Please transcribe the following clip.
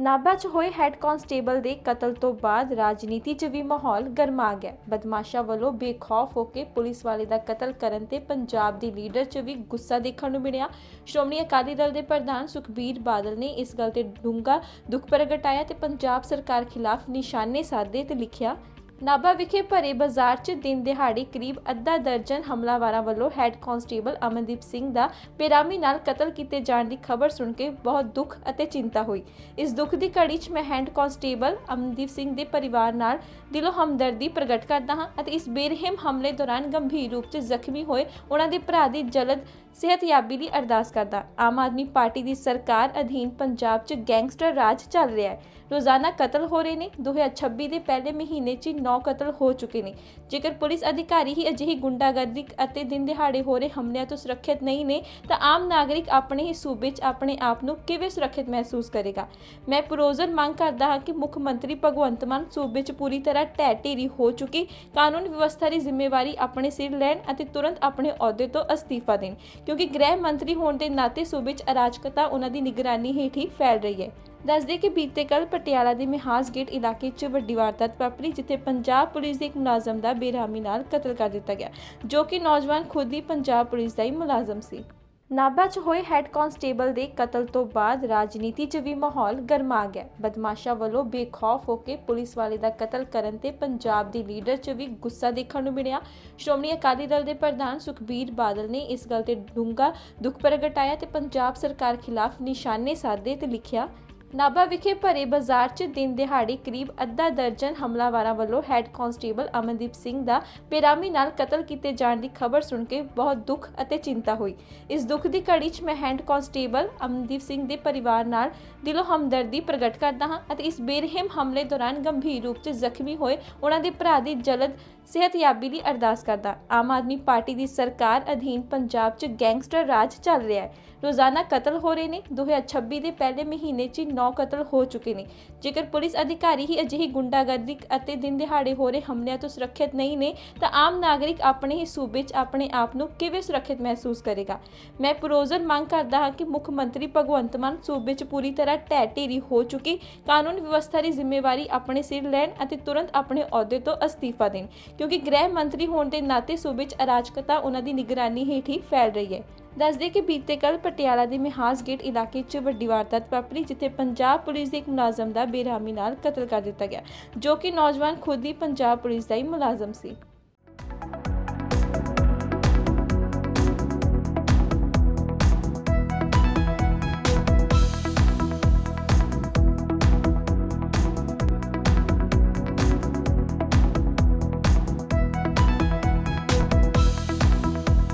ਨਾਭਾ 'ਚ ਹੋਏ head constable ਦੇ ਕਤਲ ਤੋਂ ਬਾਅਦ ਰਾਜਨੀਤੀ 'ਚ ਵੀ ਮਾਹੌਲ ਗਰਮਾ ਗਿਆ। ਬਦਮਾਸ਼ਾਂ ਵੱਲੋਂ ਬੇਖੌਫ ਹੋ ਕੇ ਪੁਲਿਸ ਵਾਲੇ ਦਾ ਕਤਲ ਕਰਨ ਤੇ ਪੰਜਾਬ ਦੀ ਲੀਡਰ 'ਚ ਵੀ ਗੁੱਸਾ ਦੇਖਣ ਨੂੰ ਮਿਲਿਆ। ਸ਼੍ਰੋਮਣੀ ਅਕਾਲੀ ਦਲ ਦੇ ਪ੍ਰਧਾਨ ਸੁਖਬੀਰ ਬਾਦਲ ਨੇ ਇਸ ਗੱਲ ਤੇ ਡੂੰਘਾ ਦੁੱਖ ਪ੍ਰਗਟਾਇਆ ਤੇ ਪੰਜਾਬ ਸਰਕਾਰ ਖਿਲਾਫ ਨਿਸ਼ਾਨੇ ਸਾਧੇ ਤੇ ਲਿਖਿਆ ਨਾਭਾ ਵਿਖੇ ਭਰੇ ਬਾਜ਼ਾਰ 'ਚ ਦਿਨ ਦਿਹਾੜੇ ਕਰੀਬ ਅੱਧਾ ਦਰਜਨ ਹਮਲਾਵਰਾਂ ਵੱਲੋਂ ਹੈੱਡ ਕਾਂਸਟੇਬਲ ਅਮਨਦੀਪ ਸਿੰਘ ਦਾ ਬੇਰਾਮੀ ਨਾਲ ਕਤਲ ਕੀਤੇ ਜਾਣ ਦੀ ਖਬਰ ਸੁਣ ਕੇ ਬਹੁਤ ਦੁੱਖ ਅਤੇ ਚਿੰਤਾ ਹੋਈ। ਇਸ ਦੁੱਖ ਦੀ ਘੜੀ 'ਚ ਮੈਂ ਹੈੱਡ ਕਾਂਸਟੇਬਲ ਅਮਨਦੀਪ ਸਿੰਘ ਦੇ ਪਰਿਵਾਰ ਨਾਲ ਦਿਲੋਂ ਹਮਦਰਦੀ ਪ੍ਰਗਟ ਕਰਦਾ ਹਾਂ ਅਤੇ ਇਸ ਬੇਰਹਿਮ ਹਮਲੇ ਦੌਰਾਨ ਗੰਭੀਰ ਰੂਪ 'ਚ ਜ਼ਖਮੀ ਹੋਏ ਉਹਨਾਂ ਦੇ ਭਰਾ ਦੀ ਜਲਦ ਸਿਹਤਯਾਬੀ ਦੀ ਅਰਦਾਸ ਕਰਦਾ ਆਮ ਆਦਮੀ ਪਾਰਟੀ ਦੀ ਸਰਕਾਰ ਅਧੀਨ ਪੰਜਾਬ 'ਚ ਗੈਂਗਸਟਰ ਰਾਜ ਚੱਲ ਰਿਹਾ ਹੈ। ਰੋਜ਼ਾਨਾ ਕਤਲ ਹੋ ਰਹੇ ਨੇ। 2026 ਦੇ ਪਹਿਲੇ ਮਹੀਨੇ 'ਚ 9 ਕਤਲ ਹੋ ਚੁੱਕੇ ਨੇ। ਜੇਕਰ ਪੁਲਿਸ ਅਧਿਕਾਰੀ ਹੀ ਅਜਿਹੀ ਗੁੰਡਾਗਰਦੀ ਅਤੇ ਦਿਨ ਦਿਹਾੜੇ ਹੋ ਰਹੇ ਹਮਲਿਆਂ ਤੋਂ ਸੁਰੱਖਿਅਤ ਨਹੀਂ ਨੇ, ਤਾਂ ਆਮ ਨਾਗਰਿਕ ਆਪਣੇ ਹੀ ਸੂਬੇ 'ਚ ਆਪਣੇ ਆਪ ਨੂੰ ਕਿਵੇਂ ਸੁਰੱਖਿਅਤ ਮਹਿਸੂਸ ਕਰੇਗਾ? ਮੈਂ ਪ੍ਰੋਜ਼ਰ ਮੰਗ ਕਰਦਾ ਹਾਂ ਕਿ ਮੁੱਖ ਮੰਤਰੀ ਭਗਵੰਤ ਮਾਨ ਸੂਬੇ 'ਚ ਪੂਰੀ ਤਰ੍ਹਾਂ ਢਹਿ ਢੇਰੀ ਹੋ ਚੁੱਕੀ, ਕਾਨੂੰਨ ਵਿਵਸਥਾ ਦੀ ਜ਼ਿੰਮੇਵਾਰੀ ਆਪਣੇ ਸਿਰ ਲੈਣ ਅਤੇ ਤੁਰੰਤ ਆਪਣੇ ਅਹੁਦੇ ਤੋਂ ਅਸਤੀਫਾ ਦੇਣ, ਕਿਉਂਕਿ ਗ੍ਰਹਿ ਮੰਤਰੀ ਹੋਣ ਦੇ ਨਾਤੇ ਸੂਬੇ 'ਚ ਅਰਾਜਕਤਾ ਉਹਨਾਂ ਦੀ ਨਿਗਰਾਨੀ ਹੇਠ ਹੀ ਫੈਲ ਰਹੀ ਹੈ। ਦੱਸਦੇ ਕਿ ਬੀਤੇ ਕੱਲ ਪਟਿਆਲਾ ਦੇ ਮਿਹਾਸ ਗੇਟ ਇਲਾਕੇ 'ਚ ਵੱਡੀ ਵਾਰਦਾਤ ਵਾਪਰੀ, ਜਿੱਥੇ ਪੰਜਾਬ ਪੁਲਿਸ ਦੇ ਇੱਕ ਮੁਲਾਜ਼ਮ ਦਾ ਬੇਰਹਿਮੀ ਨਾਲ ਕਤਲ ਕਰ ਦਿੱਤਾ ਗਿਆ, ਜੋ ਕਿ ਨੌਜਵਾਨ ਖੁਦ ਹੀ ਪੰਜਾਬ ਪੁਲਿਸ ਦਾ ਹੀ ਮੁਲਾਜ਼ਮ ਸੀ। ਨਾਭਾ 'ਚ ਹੋਏ ਹੈੱਡ ਕਾਂਸਟੇਬਲ ਦੇ ਕਤਲ ਤੋਂ ਬਾਅਦ ਰਾਜਨੀਤੀ 'ਚ ਵੀ ਮਾਹੌਲ ਗਰਮਾ ਗਿਆ। ਬਦਮਾਸ਼ਾਂ ਵੱਲੋਂ ਬੇਖੌਫ ਹੋ ਕੇ ਪੁਲਿਸ ਵਾਲੇ ਦਾ ਕਤਲ ਕਰਨ ਤੇ ਪੰਜਾਬ ਦੀ ਲੀਡਰ 'ਚ ਵੀ ਗੁੱਸਾ ਦੇਖਣ ਨੂੰ ਮਿਲਿਆ। ਸ਼੍ਰੋਮਣੀ ਅਕਾਲੀ ਦਲ ਦੇ ਪ੍ਰਧਾਨ ਸੁਖਬੀਰ ਬਾਦਲ ਨੇ ਇਸ ਗੱਲ ਤੇ ਡੂੰਘਾ ਦੁੱਖ ਪ੍ਰਗਟਾਇਆ ਤੇ ਪੰਜਾਬ ਸਰਕਾਰ ਖਿਲਾਫ ਨਿਸ਼ਾਨੇ ਸਾਧੇ ਤੇ ਲਿਖਿਆ ਨਾਭਾ ਵਿਖੇ ਭਰੇ ਬਾਜ਼ਾਰ 'ਚ ਦਿਨ ਦਿਹਾੜੇ ਕਰੀਬ ਅੱਧਾ ਦਰਜਨ ਹਮਲਾਵਰਾਂ ਵੱਲੋਂ ਹੈੱਡ ਕਾਂਸਟੇਬਲ ਅਮਨਦੀਪ ਸਿੰਘ ਦਾ ਬੇਰਾਮੀ ਨਾਲ ਕਤਲ ਕੀਤੇ ਜਾਣ ਦੀ ਖਬਰ ਸੁਣ ਕੇ ਬਹੁਤ ਦੁੱਖ ਅਤੇ ਚਿੰਤਾ ਹੋਈ। ਇਸ ਦੁੱਖ ਦੀ ਘੜੀ 'ਚ ਮੈਂ ਹੈੱਡ ਕਾਂਸਟੇਬਲ ਅਮਨਦੀਪ ਸਿੰਘ ਦੇ ਪਰਿਵਾਰ ਨਾਲ ਦਿਲੋਂ ਹਮਦਰਦੀ ਪ੍ਰਗਟ ਕਰਦਾ ਹਾਂ ਅਤੇ ਇਸ ਬੇਰਹਿਮ ਹਮਲੇ ਦੌਰਾਨ ਗੰਭੀਰ ਰੂਪ 'ਚ ਜ਼ਖਮੀ ਹੋਏ ਉਹਨਾਂ ਦੇ ਭਰਾ ਦੀ ਜਲਦ ਸਿਹਤਯਾਬੀ ਦੀ ਅਰਦਾਸ ਕਰਦਾ। ਆਮ ਆਦਮੀ ਪਾਰਟੀ ਦੀ ਸਰਕਾਰ ਅਧੀਨ ਪੰਜਾਬ 'ਚ ਗੈਂਗਸਟਰ ਰਾਜ ਚੱਲ ਰਿਹਾ ਹੈ। ਰੋਜ਼ਾਨਾ ਕਤਲ ਹੋ ਰਹੇ ਨੇ। 2026 ਦੇ ਪਹਿਲੇ ਮਹੀਨੇ 'ਚ 9 ਕਤਲ ਹੋ ਚੁੱਕੇ ਨੇ। ਜੇਕਰ ਪੁਲਿਸ ਅਧਿਕਾਰੀ ਹੀ ਅਜਿਹੀ ਗੁੰਡਾਗਰਦੀ ਅਤੇ ਦਿਨ ਦਿਹਾੜੇ ਹੋ ਰਹੇ ਹਮਲਿਆਂ ਤੋਂ ਸੁਰੱਖਿਅਤ ਨਹੀਂ ਨੇ, ਤਾਂ ਆਮ ਨਾਗਰਿਕ ਆਪਣੇ ਹੀ ਸੂਬੇ 'ਚ ਆਪਣੇ ਆਪ ਨੂੰ ਕਿਵੇਂ ਸੁਰੱਖਿਅਤ ਮਹਿਸੂਸ ਕਰੇਗਾ? ਮੈਂ ਪ੍ਰੋਜ਼ਰ ਮੰਗ ਕਰਦਾ ਹਾਂ ਕਿ ਮੁੱਖ ਮੰਤਰੀ ਭਗਵੰਤ ਮਾਨ ਸੂਬੇ 'ਚ ਪੂਰੀ ਤਰ੍ਹਾਂ ਢਹਿ ਢੇਰੀ ਹੋ ਚੁੱਕੀ, ਕਾਨੂੰਨ ਵਿਵਸਥਾ ਦੀ ਜ਼ਿੰਮੇਵਾਰੀ ਆਪਣੇ ਸਿਰ ਲੈਣ ਅਤੇ ਤੁਰੰਤ ਆਪਣੇ ਅਹੁਦੇ ਤੋਂ ਅਸਤੀਫਾ ਦੇਣ, ਕਿਉਂਕਿ ਗ੍ਰਹਿ ਮੰਤਰੀ ਹੋਣ ਦੇ ਨਾਤੇ ਸੂਬੇ 'ਚ ਅਰਾਜਕਤਾ ਉਹਨਾਂ ਦੀ ਨਿਗਰਾਨੀ ਹੇਠ ਹੀ ਫੈਲ ਰਹੀ ਹੈ। ਦੱਸਦੇ ਕਿ ਬੀਤੇ ਕੱਲ ਪਟਿਆਲਾ ਦੇ ਮਿਹਾਸ ਗੇਟ ਇਲਾਕੇ 'ਚ ਵੱਡੀ ਵਾਰਦਾਤ ਵਾਪਰੀ, ਜਿੱਥੇ ਪੰਜਾਬ ਪੁਲਿਸ ਦੇ ਇੱਕ ਮੁਲਾਜ਼ਮ ਦਾ ਬੇਰਹਿਮੀ ਨਾਲ ਕਤਲ ਕਰ ਦਿੱਤਾ ਗਿਆ, ਜੋ ਕਿ ਨੌਜਵਾਨ ਖੁਦ ਹੀ ਪੰਜਾਬ ਪੁਲਿਸ ਦਾ ਹੀ ਮੁਲਾਜ਼ਮ ਸੀ।